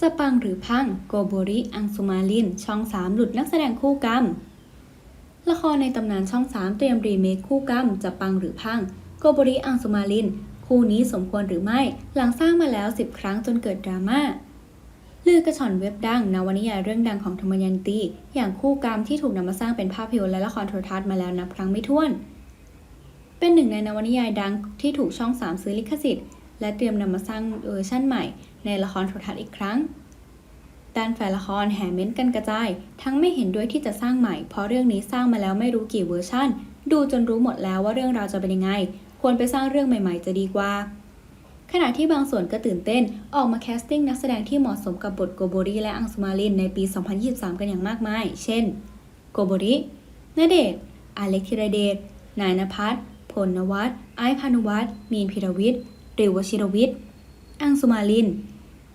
จะปังหรือพังโกโบริอังสุมาลิน ช่อง 3 หลุดนักแสดงคู่กรรม ละครในตำนานช่อง 3 เตรียมรีเมคคู่กรรม จะปังหรือพังโกโบริอังสุมาลิน คู่นี้สมควรหรือไม่ หลังสร้างมาแล้ว 10 ครั้งจนเกิดดราม่าลือกระชอนเว็บดังนวนิยายเรื่องดังของธรรมยันตี อย่างคู่กรรมที่ถูกนำมาสร้างเป็นภาพยนตร์และละครโทรทัศน์มาแล้วนับครั้งไม่ถ้วน เป็นหนึ่งในนวนิยายดังที่ถูกช่อง 3 ซื้อลิขสิทธิ์ และเตรียมนำมาสร้างเวอร์ชั่นใหม่ ในละครโทรทัศน์อีกครั้งด้านแฟนละครแห่เม้นกันกระจาย ทั้งไม่เห็นด้วยที่จะสร้างใหม่ เพราะเรื่องนี้สร้างมาแล้วไม่รู้กี่เวอร์ชั่น ดูจนรู้หมดแล้วว่าเรื่องราวจะเป็นยังไง ควรไปสร้างเรื่องใหม่ ๆ จะดีกว่า ขณะที่บางส่วนก็ตื่นเต้น ออกมาแคสติ้งนักแสดงที่เหมาะสมกับบทโกโบริและอังสุมาลินในปี 2023 กันอย่างมากมาย เช่น โกโบริณเดชน์อเล็กธีรเดช นายนภัสพลนวัตไอพานุวัฒน์มีนพิรวิทย์ เริววชิรวิทย์ อังสุมาลิน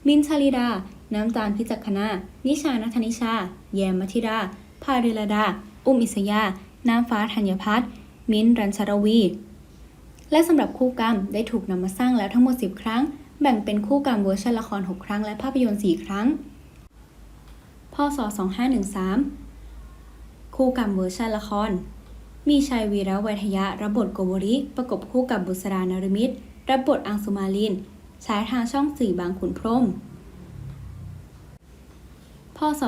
มินชาลิดา น้ำตาลพิจักขณานิชานัทนิชา แยมมัธิราภาเรลดา อุ้มอิสยา น้ำฟ้าธัญพัฒน์มิ้นรัญชรวี และสำหรับคู่กรรมได้ถูกนำมาสร้างแล้วทั้งหมด 10 ครั้ง แบ่งเป็นคู่กรรมเวอร์ชันละคร 6 ครั้ง และภาพยนตร์ 4 ครั้ง พศ 2513 คู่กรรมเวอร์ชันละครมีชัยวีระไวยทยะรับบทโกโบริ ประกบคู่กับบุษรานรมิตร รับบทอังสุมาลินฉายทางช่อง4บางขุนพรมพศ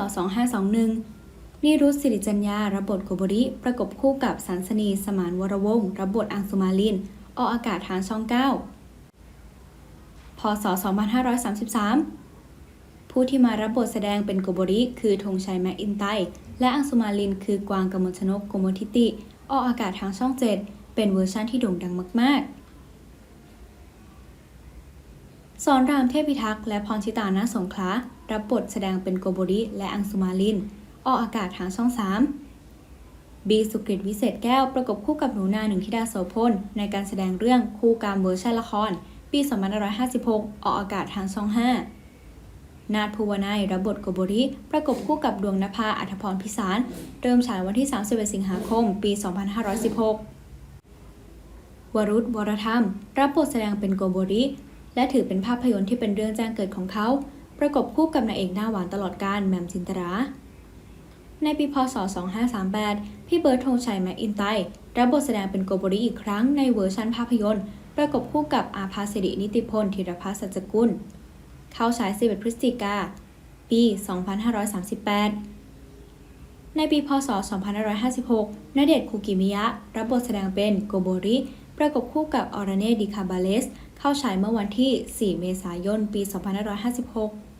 2521 นิรุตสิริจัญญารับบทโกบริ ประกบคู่กับสันสนีสมานวรวงศ์รับบทอังสุมาลิน ออกอากาศทางช่อง 9 พศ 2533 ผู้ที่มารับบทแสดงเป็นโกบริคือธงชัยแมคอินไต และอังสุมาลินคือกวางกมลชนกโกโมทิติ ออกอากาศทางช่อง 7 เป็นเวอร์ชั่นที่โด่งดังมาก ๆ สอนรามเทพิทักษ์และพรชิตานาสงขลารับบทแสดงเป็นโกโบริ และอังสุมาลิน ออกอากาศทางช่อง 3 บีสุกฤตวิเศษแก้วประกบคู่กับหนูนาหนึ่งธิดาโสพล ในการแสดงเรื่องคู่กรรมเวอร์ชันละคร ปี 2556 ออกอากาศทางช่อง 5 นาถภูวนัยรับบทโกโบริ ประกบคู่กับดวงนภาอัธพรพิสาร เริ่มฉายวันที่ 31 สิงหาคม ปี 2516วรุษวรธรรม รับบทแสดงเป็นโกโบริ และถือเป็นภาพยนตร์ที่เป็นเรื่องแจ้งเกิดของเขา ประกบคู่กับนางเอกหน้าหวานตลอดกาลแมมจินตรา ในปีพศ 2538 พี่เบิร์ดธงชัยแมคอินไตร์รับบทแสดงเป็นโกโบริอีกครั้งในเวอร์ชันภาพยนตร์ ประกบคู่กับอาภาสิรินิติพลธีรพัฒน์สัจกุล เข้าฉาย 11 พฤศจิกา ปี 2538 ในปีพศ 2556 ณเดชคูกิมิยะ รับบทแสดงเป็นโกโบริ ประกบคู่กับออร์เน่ดิคาบาเลส เข้าฉายเมื่อวันที่ 4 เมษายน ปี 2556